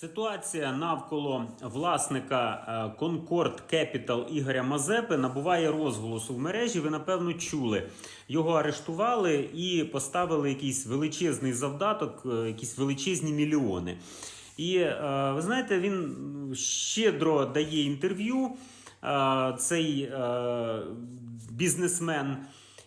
Ситуація навколо власника е, Concord Capital Ігоря Мазепи набуває розголосу в мережі. Ви напевно чули. Його арештували і поставили якийсь величезний завдаток, е, якісь величезні мільйони. І е, ви знаєте, він щедро дає інтерв'ю. Цей бізнесмен.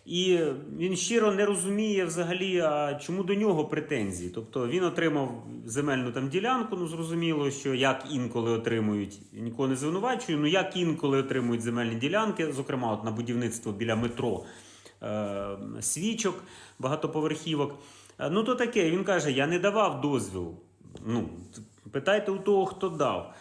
І він щиро не розуміє взагалі, а чому до нього претензії. Тобто він отримав земельну там ділянку. Ну зрозуміло, що як інколи отримують, нікого не звинувачую. Ну як інколи отримують земельні ділянки, зокрема, от на будівництво біля метро е, свічок, багатоповерхівок. Е, Ну то таке. Він каже: я не давав дозвіл. Ну питайте у того, хто дав.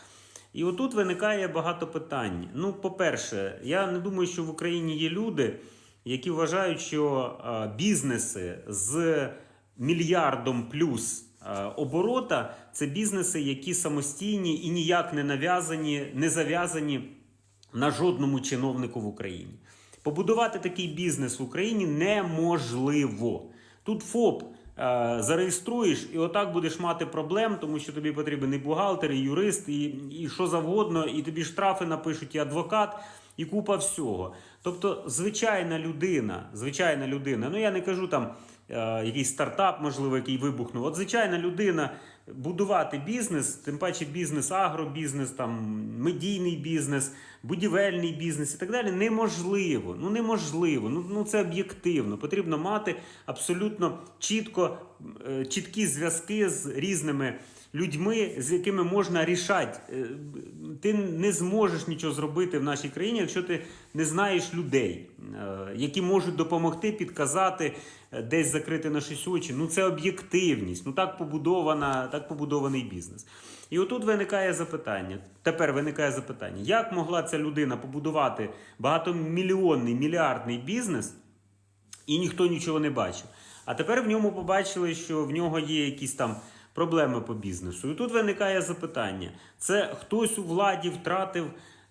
І отут виникає багато питань. Ну, по-перше, я не думаю, що в Україні є люди, які вважають, що е, бізнеси з мільярдом плюс е, оборота це бізнеси, які самостійні і ніяк не нав'язані, не зав'язані на жодному чиновнику в Україні. Побудувати такий бізнес в Україні неможливо. Тут ФОП е, зареєструєш і отак будеш мати проблем, тому що тобі потрібен і бухгалтер, і юрист, і, і що завгодно, і тобі штрафи напишуть, і адвокат, і купа всього. Тобто, звичайна людина, звичайна людина, ну я не кажу там якийсь стартап, можливо, який вибухнув. От звичайна людина будувати бізнес, тим паче бізнес, агробізнес, там медійний бізнес, будівельний бізнес і так далі, неможливо. Ну неможливо. Ну, ну це об'єктивно. Потрібно мати абсолютно чітко, е, чіткі зв'язки з різними людьми, з якими можна рішати. Е, Ти не зможеш нічого зробити в нашій країні, якщо ти не знаєш людей, е, які можуть допомогти, підказати, е, десь закрити наші очі. Ну це об'єктивність. Ну так побудована, так побудований бізнес. І отут виникає запитання. Тепер виникає запитання: як могла ця людина побудувати багатомільйонний мільярдний бізнес? і ніхто нічого не бачив. А тепер в ньому побачили, що в нього є якісь там проблеми по бізнесу. І тут виникає запитання: це хтось у владі втратив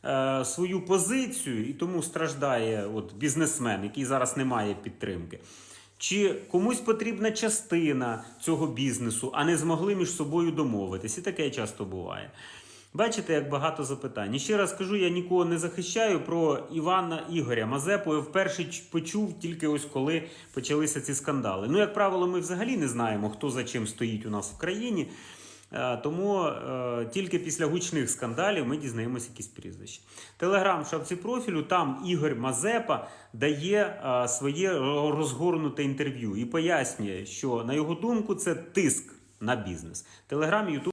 е, свою позицію і тому страждає от, бізнесмен, який зараз не має підтримки. Чи комусь потрібна частина цього бізнесу, а не змогли між собою домовитись? І таке часто буває. Бачите, як багато запитань. І ще раз кажу, я нікого не захищаю про Івана Ігоря Мазепу. Я вперше почув тільки ось коли почалися ці скандали. Ну, як правило, ми взагалі не знаємо, хто за чим стоїть у нас в країні. Е, Тому е, тільки після гучних скандалів ми дізнаємося якісь прізвища. Телеграм шапці профілю, там Ігор Мазепа дає е, своє розгорнуте інтерв'ю і пояснює, що на його думку це тиск на бізнес. Телеграм, Ютуб.